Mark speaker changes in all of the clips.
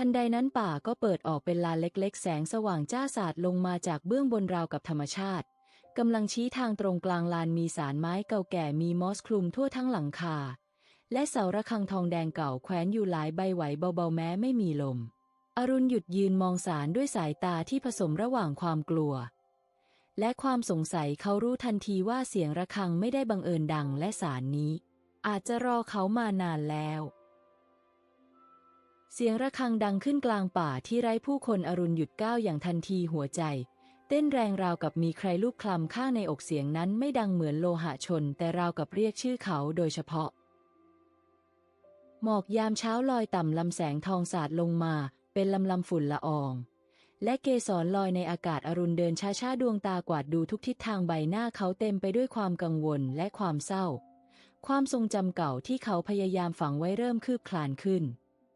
Speaker 1: ทันใดนั้นป่าก็เปิดออกเป็นลานเล็กๆ แสงสว่างจ้าสาดลงมาจากเบื้องบนราวกับธรรมชาติกำลังชี้ทางตรงกลางลานมีสารไม้เก่าแก่มีมอสคลุมทั่วทั้งหลังคา และเสาระฆังทองแดงเก่าแขวนอยู่หลายใบไหวเบาๆแม้ไม่มีลม อรุณหยุดยืนมองสารด้วยสายตาที่ผสมระหว่างความกลัว และความสงสัยเขารู้ทันทีว่าเสียงระฆังไม่ได้บังเอิญดังและสารนี้ อาจจะรอเขามานานแล้ว เสียงระฆังดังขึ้นกลางป่าที่ไร้ผู้คนอรุณหยุดก้าวอย่างทันทีหัวใจ เต้นแรงราวกับมีใครลูกคลำข้างในอกเสียงนั้นไม่ดังเหมือนโลหะชน แต่ราวกับเรียกชื่อเขาโดยเฉพาะ หมอกยามเช้าลอยต่ำลำแสงทองสาดลงมา เป็นลำลำฝุ่นละออง และเกสรลอยในอากาศอรุณเดินช้าๆดวงตากวาดดูทุกทิศทางใบหน้าเขาเต็มไปด้วยความกังวลและความเศร้า ความทรงจำเก่าที่เขาพยายามฝังไว้เริ่มคืบคลานขึ้น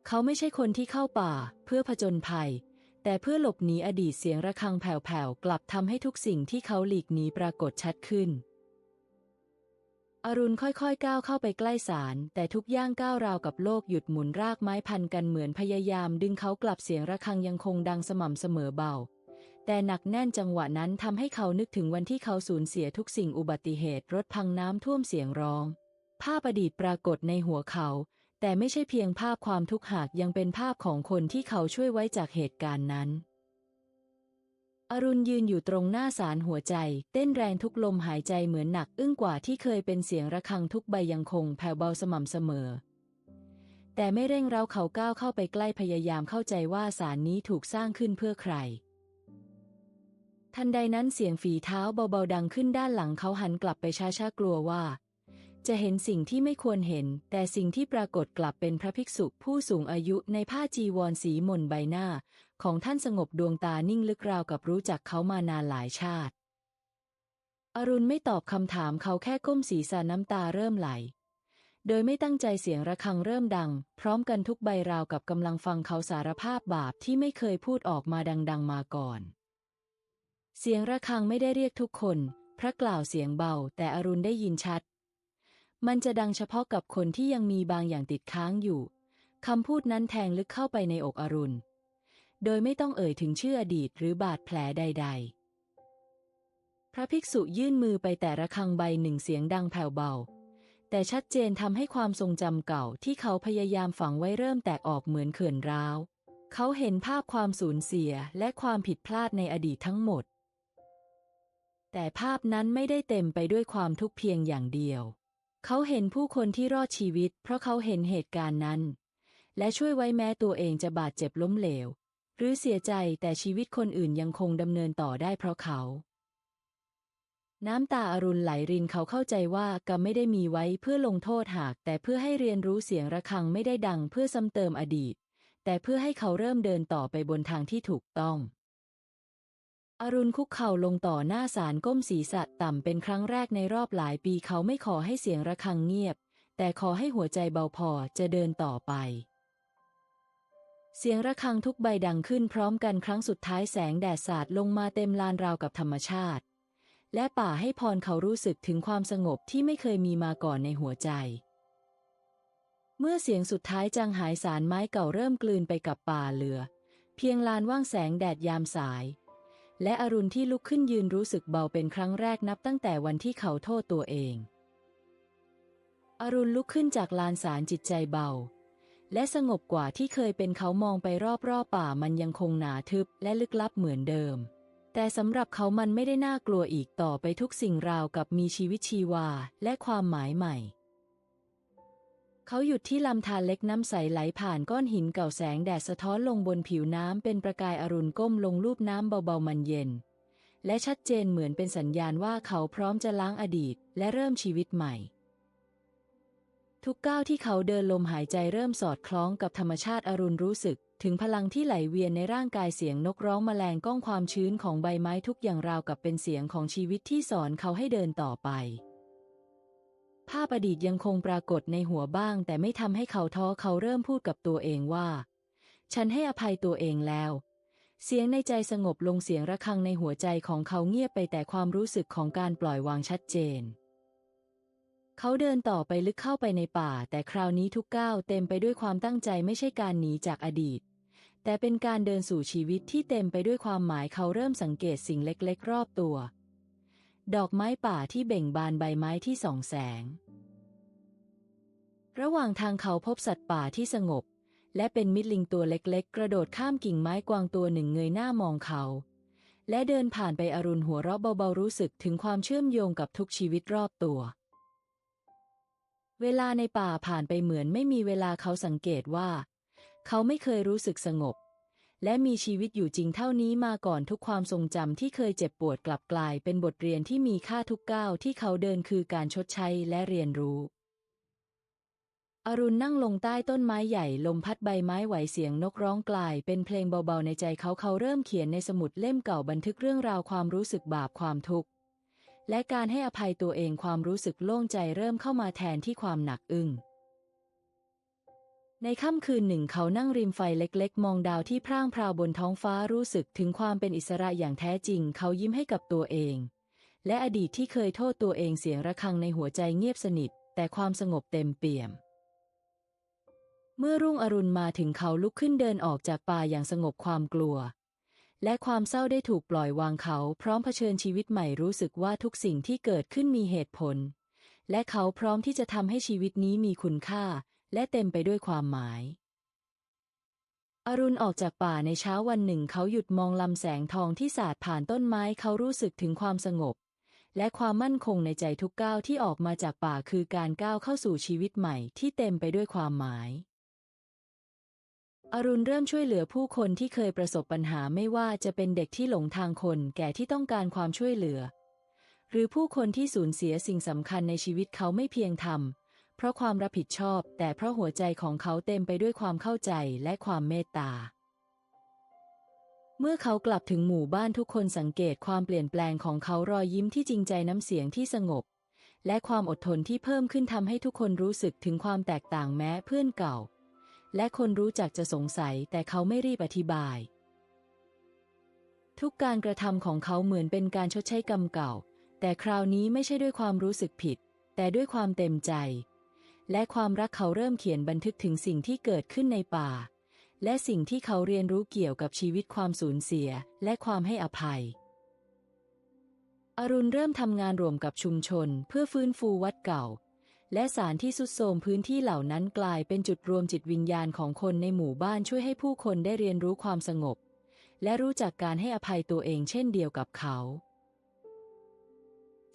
Speaker 1: เขาไม่ใช่คนที่เข้าป่าเพื่อผจญภัย แต่เพื่อหลบหนีอดีตเสียงระฆังแผ่วๆ กลับทำให้ทุกสิ่งที่เขาหลีกหนีปรากฏชัดขึ้น อรุณค่อยๆ ก้าวเข้าไปใกล้ศาลแต่ทุกย่างก้าวราวกับโลกหยุดหมุนรากไม้พันกันเหมือนพยายาม ดึงเขากลับเสียงระฆังยังคงดังสม่ำเสมอเบา แต่หนักแน่นจังหวะนั้นทำให้เขานึกถึงวันที่เขาสูญเสียทุกสิ่งอุบัติเหตุรถพังน้ำท่วมเสียงร้อง ภาพอดีตปรากฏในหัวเขา แต่ไม่ใช่เพียงภาพความทุกข์หากยังเป็นภาพของคนที่เขาช่วยไว้จากเหตุการณ์นั้น อรุณยืนอยู่ตรงหน้าศาลหัวใจ เต้นแรงทุกลมหายใจเหมือนหนัก อึ้งกว่าที่เคยเป็นเสียงระฆังทุกใบยังคงแผ่วเบาสม่ำเสมอ แต่ไม่เร่งเร้าเขาก้าวเข้าไปใกล้พยายามเข้าใจว่าศาลนี้ถูกสร้างขึ้นเพื่อใครทันใดนั้นเสียงฝีเท้าเบาๆดังขึ้นด้านหลังเขาหันกลับไปช้าๆกลัวว่า จะเห็นสิ่งที่ไม่ควรเห็น แต่สิ่งที่ปรากฏกลับเป็นพระภิกษุผู้สูงอายุในผ้าจีวรสีหม่นใบหน้า ของท่านสงบดวงตานิ่งลึกราวกับรู้จักเขามานานหลายชาติ อรุณไม่ตอบคำถามเขาแค่ก้มศีรษะน้ำตาเริ่มไหล โดยไม่ตั้งใจเสียงระฆังเริ่มดัง พร้อมกันทุกใบราวกับกำลังฟังเขาสารภาพบาปที่ไม่เคยพูดออกมาดัง ๆ มาก่อน เสียงระฆังไม่ได้เรียกทุกคนพระกล่าวเสียงเบาแต่อรุณได้ยินชัด มันจะดังเฉพาะกับคนที่ยังมีบางอย่างติดค้างอยู่ คำพูดนั้นแทงลึกเข้าไปในอกอรุณ โดยไม่ต้องเอ่ยถึงชื่ออดีตหรือบาดแผลใด ๆ พระภิกษุยื่นมือไปแต่ระฆังใบหนึ่งเสียงดังแผ่วเบา แต่ชัดเจนทำให้ความทรงจำเก่าที่เขาพยายามฝังไว้เริ่มแตกออกเหมือนเขื่อนร้าว เขาเห็นภาพความสูญเสียและความผิดพลาดในอดีตทั้งหมด แต่ภาพนั้นไม่ได้เต็มไปด้วยความทุกข์เพียงอย่างเดียว เขาเห็นผู้คนที่รอดชีวิต เพราะเขาเห็นเหตุการณ์นั้น และช่วยไว้แม้ตัวเองจะบาดเจ็บล้มเหลว หรือเสียใจแต่ชีวิตคนอื่นยังคงดำเนินต่อได้เพราะเขา น้ำตาอารุณไหลรินเขาเข้าใจว่ากรรมไม่ได้มีไว้เพื่อลงโทษหาก แต่เพื่อให้เรียนรู้เสียงระฆังไม่ได้ดังเพื่อซ้ำเติมอดีต แต่เพื่อให้เขาเริ่มเดินต่อไปบนทางที่ถูกต้อง อรุณคุกเข่าลงต่อหน้าศาลก้มศีรษะต่ำเป็นครั้งแรกในรอบหลายปีเขาไม่ขอให้เสียงระฆังเงียบ แต่ขอให้หัวใจเบาพอจะเดินต่อไป เสียงระฆังทุกใบดังขึ้นพร้อมกันครั้งสุดท้ายแสงแดดสาดลงมาเต็มลานราวกับธรรมชาติ และป่าให้พรเขารู้สึกถึงความสงบที่ไม่เคยมีมาก่อนในหัวใจ เมื่อเสียงสุดท้ายจางหายสารไม้เก่าเริ่มกลืนไปกับป่าเหลือ เพียงลานว่างแสงแดดยามสาย และอรุณที่ลุกขึ้นยืนรู้สึกเบาเป็นครั้งแรกนับตั้งแต่วันที่เขาโทษตัวเอง อรุณลุกขึ้นจากลานสารจิตใจเบา และสงบกว่าที่เคยเป็นเขามองไปรอบๆป่ามันยังคงหนาทึบและลึกลับเหมือนเดิม แต่สำหรับเขามันไม่ได้น่ากลัวอีกต่อไปทุกสิ่งราวกับมีชีวิตชีวาและความหมายใหม่ เขาหยุดที่ลำธารเล็กน้ำใสไหลผ่านก้อนหินเก่าแสงแดดสะท้อนลงบนผิวน้ำเป็นประกายอรุณก้มลงลูบน้ำเบาๆมันเย็น และชัดเจนเหมือนเป็นสัญญาณว่าเขาพร้อมจะล้างอดีตและเริ่มชีวิตใหม่ ทุกก้าวที่เขาเดินลมหายใจเริ่มสอดคล้องกับธรรมชาติอรุณรู้สึก ถึงพลังที่ไหลเวียนในร่างกายเสียงนกร้องแมลงก้องความชื้นของใบไม้ทุกอย่างราวกับเป็นเสียงของชีวิตที่สอนเขาให้เดินต่อไป ภาพอดีตยังคงปรากฏในหัวบ้าง แต่ไม่ทำให้เขาท้อเขาเริ่มพูดกับตัวเองว่า ฉันให้อภัยตัวเองแล้ว เสียงในใจสงบลงเสียงระฆังในหัวใจของเขาเงียบไปแต่ความรู้สึกของการปล่อยวางชัดเจน เขาเดินต่อไปลึกเข้าไปในป่า แต่คราวนี้ทุกก้าวเต็มไปด้วยความตั้งใจไม่ใช่การหนีจากอดีต แต่เป็นการเดินสู่ชีวิตที่เต็มไปด้วยความหมายเขาเริ่มสังเกตสิ่งเล็กๆ รอบตัว ดอกไม้ป่าที่เบ่งบานใบไม้ที่ส่องแสง ระหว่างทางเขาพบสัตว์ป่าที่สงบ และเป็นมิตรลิงตัวเล็กๆ กระโดดข้ามกิ่งไม้กวางตัวหนึ่งเงยหน้ามองเขา และเดินผ่านไปอรุณหัวเราะเบาๆรู้สึกถึงความเชื่อมโยงกับทุกชีวิตรอบตัว เวลาในป่าผ่านไปเหมือนไม่มีเวลาเขาสังเกตว่า เขาไม่เคยรู้สึกสงบ และมีชีวิตอยู่จริงเท่านี้มาก่อนทุกความทรงจำที่เคยเจ็บปวดกลับกลายเป็นบทเรียนที่มีค่าทุกก้าวที่เขาเดินคือการชดใช้และเรียนรู้ อรุณนั่งลงใต้ต้นไม้ใหญ่ลมพัดใบไม้ไหวเสียงนกร้องกลายเป็นเพลงเบาๆในใจเขาเขาเริ่มเขียนในสมุดเล่มเก่าบันทึกเรื่องราวความรู้สึกบาปความทุกข์และการให้อภัยตัวเองความรู้สึกโล่งใจเริ่มเข้ามาแทนที่ความหนักอึ้ง ในค่ำคืนหนึ่งเขานั่งริมไฟเล็กๆ มองดาวที่พร่างพราวบนท้องฟ้ารู้สึกถึงความเป็นอิสระอย่างแท้จริง เขายิ้มให้กับตัวเอง และอดีตที่เคยโทษตัวเองเสียงระฆังในหัวใจเงียบสนิท แต่ความสงบเต็มเปี่ยม เมื่อรุ่งอรุณมาถึงเขาลุกขึ้นเดินออกจากป่าอย่างสงบความกลัว และความเศร้าได้ถูกปล่อยวางเขาพร้อมเผชิญชีวิตใหม่รู้สึกว่าทุกสิ่งที่เกิดขึ้นมีเหตุผล และเขาพร้อมที่จะทำให้ชีวิตนี้มีคุณค่า และเต็มไปด้วยความหมาย อรุณออกจากป่าในเช้าวันหนึ่ง เขาหยุดมองลำแสงทองที่สาดผ่านต้นไม้เขารู้สึกถึงความสงบ และความมั่นคงในใจทุกก้าวที่ออกมาจากป่าคือการก้าวเข้าสู่ชีวิตใหม่ที่เต็มไปด้วยความหมายอรุณเริ่มช่วยเหลือผู้คนที่เคยประสบปัญหาไม่ว่าจะเป็นเด็กที่หลงทางคนแก่ที่ต้องการความช่วยเหลือ หรือผู้คนที่สูญเสียสิ่งสำคัญในชีวิตเขาไม่เพียงทำ เพราะความรับผิดชอบ แต่เพราะหัวใจของเขาเต็มไปด้วยความเข้าใจและความเมตตา เมื่อเขากลับถึงหมู่บ้านทุกคนสังเกตความเปลี่ยนแปลงของเขารอยยิ้มที่จริงใจน้ำเสียงที่สงบ และความอดทนที่เพิ่มขึ้นทำให้ทุกคนรู้สึกถึงความแตกต่างแม้เพื่อนเก่า และคนรู้จักจะสงสัยแต่เขาไม่รีบอธิบาย ทุกการกระทำของเขาเหมือนเป็นการชดใช้กรรมเก่า แต่คราวนี้ไม่ใช่ด้วยความรู้สึกผิดแต่ด้วยความเต็มใจ และความรักเขาเริ่มเขียนบันทึกถึงสิ่งที่เกิดขึ้นในป่า และสิ่งที่เขาเรียนรู้เกี่ยวกับชีวิตความสูญเสีย และความให้อภัย อรุณเริ่มทำงานรวมกับชุมชน เพื่อฟื้นฟูวัดเก่า และสารที่สุดโทมพื้นที่เหล่านั้นกลายเป็นจุดรวมจิตวิญญาณของคนในหมู่บ้านช่วยให้ผู้คนได้เรียนรู้ความสงบ และรู้จักการให้อภัยตัวเองเช่นเดียวกับเขา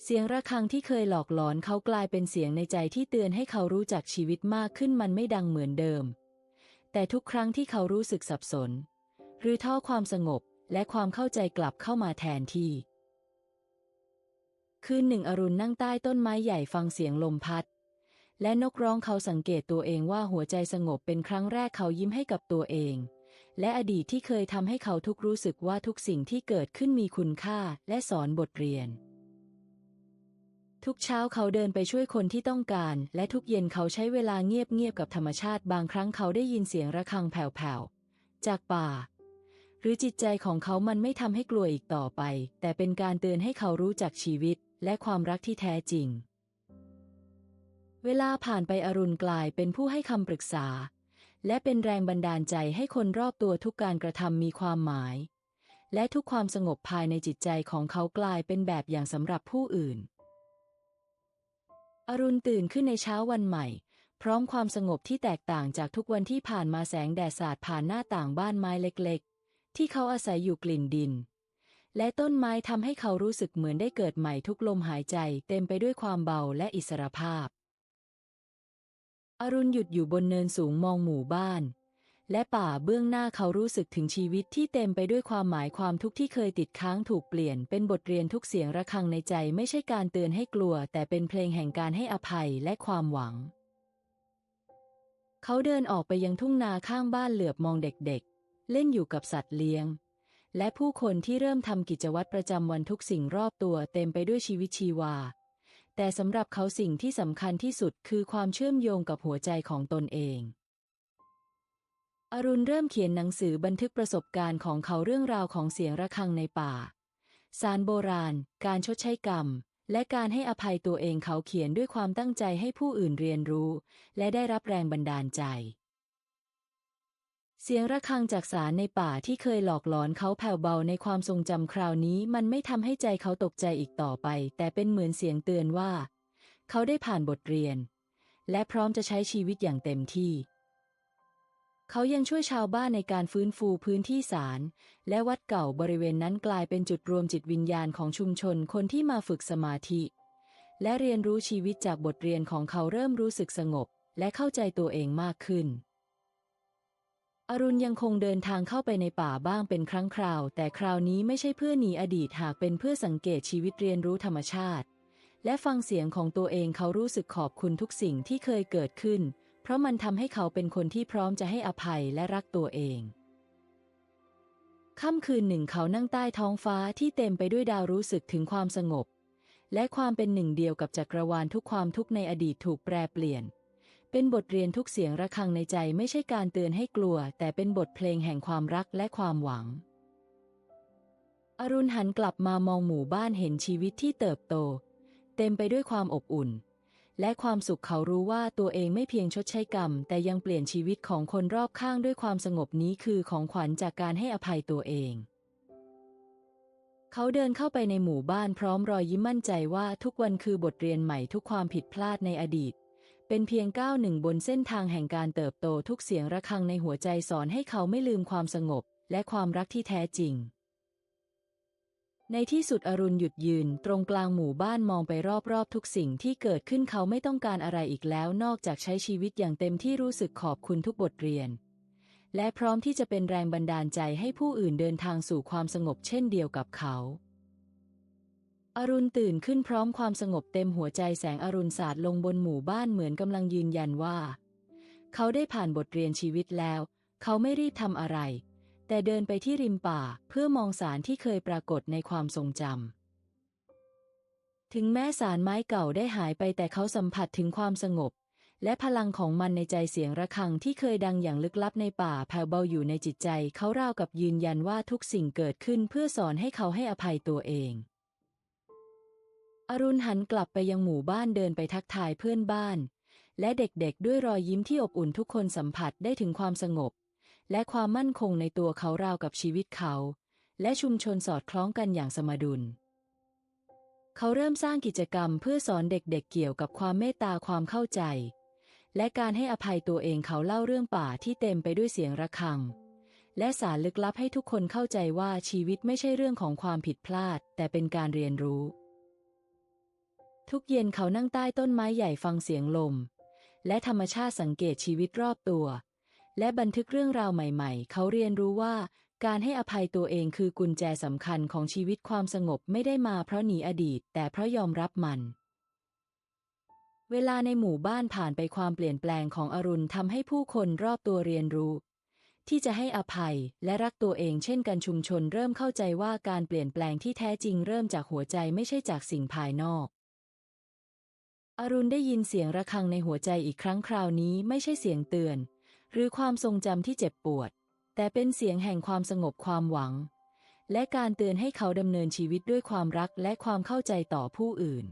Speaker 1: เสียงระฆังที่เคยหลอกหลอนเขากลายเป็นเสียงในใจที่เตือนให้เขารู้จักชีวิตมากขึ้นมันไม่ดังเหมือนเดิม แต่ทุกครั้งที่เขารู้สึกสับสน หรือท้อความสงบและความเข้าใจกลับเข้ามาแทนที่ คืนหนึ่งอรุณนั่งใต้ต้นไม้ใหญ่ฟังเสียงลมพัด และนกร้องเขาสังเกตตัวเองว่าหัวใจสงบเป็นครั้งแรกเขายิ้มให้กับตัวเอง และอดีตที่เคยทำให้เขาทุกรู้สึกว่าทุกสิ่งที่เกิดขึ้นมีคุณค่าและสอนบทเรียน ทุกเช้าเขาเดินไปช่วยคนที่ต้องการ และทุกเย็นเขาใช้เวลาเงียบๆกับธรรมชาติ บางครั้งเขาได้ยินเสียงระฆังแผ่วๆ จากป่า หรือจิตใจของเขามันไม่ทำให้กลัวอีกต่อไป แต่เป็นการเตือนให้เขารู้จักชีวิต และความรักที่แท้จริง เวลาผ่านไปอรุณกลายเป็นผู้ให้คำปรึกษา และเป็นแรงบันดาลใจให้คนรอบตัวทุกการกระทำมีความหมาย และทุกความสงบภายในจิตใจของเขากลายเป็นแบบอย่างสำหรับผู้อื่น อรุณตื่นขึ้นในเช้าวันใหม่ พร้อมความสงบที่แตกต่างจากทุกวันที่ผ่านมาแสงแดดสาดผ่านหน้าต่างบ้านไม้เล็กๆ ที่เขาอาศัยอยู่กลิ่นดิน และต้นไม้ทำให้เขารู้สึกเหมือนได้เกิดใหม่ทุกลมหายใจเต็มไปด้วยความเบาและอิสรภาพ อรุณหยุดอยู่บนเนินสูงมองหมู่บ้าน และป่าเบื้องหน้าเขารู้สึกถึงชีวิตที่เต็มไปด้วยความหมายความทุกข์ที่เคยติดค้างถูกเปลี่ยน เป็นบทเรียนทุกเสียงระฆังในใจไม่ใช่การเตือนให้กลัว แต่เป็นเพลงแห่งการให้อภัยและความหวัง เขาเดินออกไปยังทุ่งนาข้างบ้านเหลือบมองเด็กๆ เล่นอยู่กับสัตว์เลี้ยง และผู้คนที่เริ่มทำกิจวัตรประจำวันทุกสิ่งรอบตัวเต็มไปด้วยชีวิตชีวา แต่สำหรับเขาสิ่งที่สำคัญที่สุดคือความเชื่อมโยงกับหัวใจของตนเอง อรุณเริ่มเขียนหนังสือบันทึกประสบการณ์ของเขาเรื่องราวของเสียงระฆังในป่า สารโบราณ การชดใช้กรรม และการให้อภัยตัวเองเขาเขียนด้วยความตั้งใจให้ผู้อื่นเรียนรู้ และได้รับแรงบันดาลใจ เสียงระฆังจากสารในป่าที่เคยหลอกหลอนเขาแผ่วเบาในความทรงจำคราวนี้ มันไม่ทำให้ใจเขาตกใจอีกต่อไป แต่เป็นเหมือนเสียงเตือนว่า เขาได้ผ่านบทเรียน และพร้อมจะใช้ชีวิตอย่างเต็มที่ เขายังช่วยชาวบ้านในการฟื้นฟูพื้นที่ศาลและวัดเก่าบริเวณนั้นกลายเป็นจุดรวมจิตวิญญาณของชุมชนคนที่มาฝึกสมาธิ และเรียนรู้ชีวิตจากบทเรียนของเขาเริ่มรู้สึกสงบ และเข้าใจตัวเองมากขึ้น อรุณยังคงเดินทางเข้าไปในป่าบ้างเป็นครั้งคราว แต่คราวนี้ไม่ใช่เพื่อหนีอดีตหากเป็นเพื่อสังเกตชีวิตเรียนรู้ธรรมชาติ และฟังเสียงของตัวเองเขารู้สึกขอบคุณทุกสิ่งที่เคยเกิดขึ้น เพราะมันทำให้เขาเป็นคนที่พร้อมจะให้อภัยและรักตัวเอง ค่ำคืนหนึ่งเขานั่งใต้ท้องฟ้าที่เต็มไปด้วยดาวรู้สึกถึงความสงบ และความเป็นหนึ่งเดียวกับจักรวาลทุกความทุกในอดีตถูกแปรเปลี่ยน เป็นบทเรียนทุกเสียงระฆังในใจไม่ใช่การเตือนให้กลัว แต่เป็นบทเพลงแห่งความรักและความหวัง อรุณหันกลับมามองหมู่บ้านเห็นชีวิตที่เติบโต เต็มไปด้วยความอบอุ่น และความสุขเขารู้ว่าตัวเองไม่เพียงชดใช้กรรม แต่ยังเปลี่ยนชีวิตของคนรอบข้างด้วยความสงบนี้คือของขวัญจากการให้อภัยตัวเอง เขาเดินเข้าไปในหมู่บ้านพร้อมรอยยิ้มมั่นใจว่าทุกวันคือบทเรียนใหม่ทุกความผิดพลาดในอดีต เป็นเพียงก้าวหนึ่งบนเส้นทางแห่งการเติบโตทุกเสียงระฆังในหัวใจสอนให้เขาไม่ลืมความสงบ และความรักที่แท้จริง ในที่สุดอรุณหยุดยืน ตรงกลางหมู่บ้านมองไปรอบๆ ทุกสิ่งที่เกิดขึ้นเขาไม่ต้องการอะไรอีกแล้ว นอกจากใช้ชีวิตอย่างเต็มที่รู้สึกขอบคุณทุกบทเรียน และพร้อมที่จะเป็นแรงบันดาลใจให้ผู้อื่นเดินทางสู่ความสงบเช่นเดียวกับเขา อรุณตื่นขึ้นพร้อมความสงบเต็มหัวใจแสงอรุณสาดลงบนหมู่บ้านเหมือนกำลังยืนยันว่า เขาได้ผ่านบทเรียนชีวิตแล้ว เขาไม่รีบทำอะไร แต่เดินไปที่ริมป่าเพื่อมองสารที่เคยปรากฏในความทรงจำ ถึงแม้สารไม้เก่าได้หายไปแต่เขาสัมผัสถึงความสงบ และพลังของมันในใจเสียงระฆังที่เคยดังอย่างลึกลับในป่าแผ่วเบาอยู่ในจิตใจ เขาราวกับยืนยันว่าทุกสิ่งเกิดขึ้นเพื่อสอนให้เขาให้อภัยตัวเอง อรุณหันกลับไปยังหมู่บ้านเดินไปทักทายเพื่อนบ้าน และเด็กๆด้วยรอยยิ้มที่อบอุ่นทุกคนสัมผัสได้ถึงความสงบ และความมั่นคงในตัวเขาราวกับชีวิตเขา และชุมชนสอดคล้องกันอย่างสมดุล เขาเริ่มสร้างกิจกรรมเพื่อสอนเด็กๆเเกี่ยวกับความเมตตาความเข้าใจ และการให้อภัยตัวเองเขาเล่าเรื่องป่าที่เต็มไปด้วยเสียงระฆัง และสารลึกลับให้ทุกคนเข้าใจว่าชีวิตไม่ใช่เรื่องของความผิดพลาด แต่เป็นการเรียนรู้ ทุกเย็นเขานั่งใต้ต้นไม้ใหญ่ฟังเสียงลม และธรรมชาติสังเกตชีวิตรอบตัว และบันทึกเรื่องราวใหม่ๆ เขาเรียนรู้ว่า การให้อภัยตัวเองคือกุญแจสำคัญของชีวิตความสงบไม่ได้มาเพราะหนีอดีต แต่เพราะยอมรับมันเวลาในหมู่บ้านผ่านไปความเปลี่ยนแปลงของอรุณทำให้ผู้คนรอบตัวเรียนรู้ ที่จะให้อภัยและรักตัวเองเช่นกันชุมชนเริ่มเข้าใจว่าการเปลี่ยนแปลงที่แท้จริงเริ่มจากหัวใจไม่ใช่จากสิ่งภายนอก อรุณได้ยินเสียงระฆังในหัวใจอีกครั้งคราวนี้ไม่ใช่เสียงเตือน หรือความทรงจำที่เจ็บปวด แต่เป็นเสียงแห่งความสงบความหวัง และการเตือนให้เขาดำเนินชีวิตด้วยความรักและความเข้าใจต่อผู้อื่น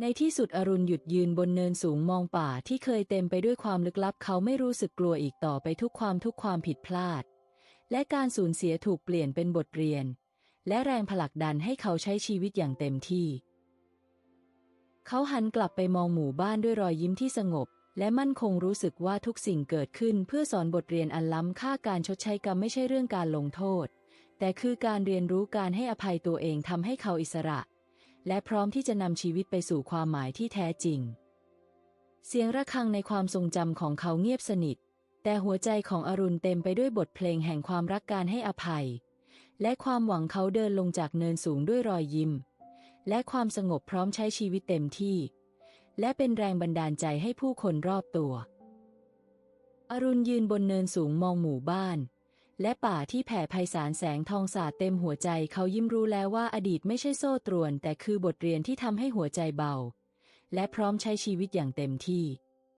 Speaker 1: ในที่สุดอรุณหยุดยืนบนเนินสูงมองป่าที่เคยเต็มไปด้วยความลึกลับ เขาไม่รู้สึกกลัวอีกต่อไปทุกความทุกความผิดพลาด และการสูญเสียถูกเปลี่ยนเป็นบทเรียน และแรงผลักดันให้เขาใช้ชีวิตอย่างเต็มที่ เขาหันกลับไปมองหมู่บ้านด้วยรอยยิ้มที่สงบ และมั่นคงรู้สึกว่าทุกสิ่งเกิดขึ้นเพื่อสอนบทเรียนอันล้ำค่าการชดใช้กรรมไม่ใช่เรื่องการลงโทษ แต่คือการเรียนรู้การให้อภัยตัวเองทำให้เขาอิสระ และพร้อมที่จะนำชีวิตไปสู่ความหมายที่แท้จริง เสียงระฆังในความทรงจำของเขาเงียบสนิท แต่หัวใจของอรุณเต็มไปด้วยบทเพลงแห่งความรักการให้อภัย และความหวังเขาเดินลงจากเนินสูงด้วยรอยยิ้ม และความสงบพร้อมใช้ชีวิตเต็มที่ และเป็นแรงบันดาลใจให้ผู้คนรอบตัว อรุณยืนบนเนินสูงมองหมู่บ้าน และป่าที่แผ่ไพศาลแสงทองสาดเต็มหัวใจเขายิ้มรู้แล้วว่าอดีตไม่ใช่โซ่ตรวน แต่คือบทเรียนที่ทำให้หัวใจเบา และพร้อมใช้ชีวิตอย่างเต็มที่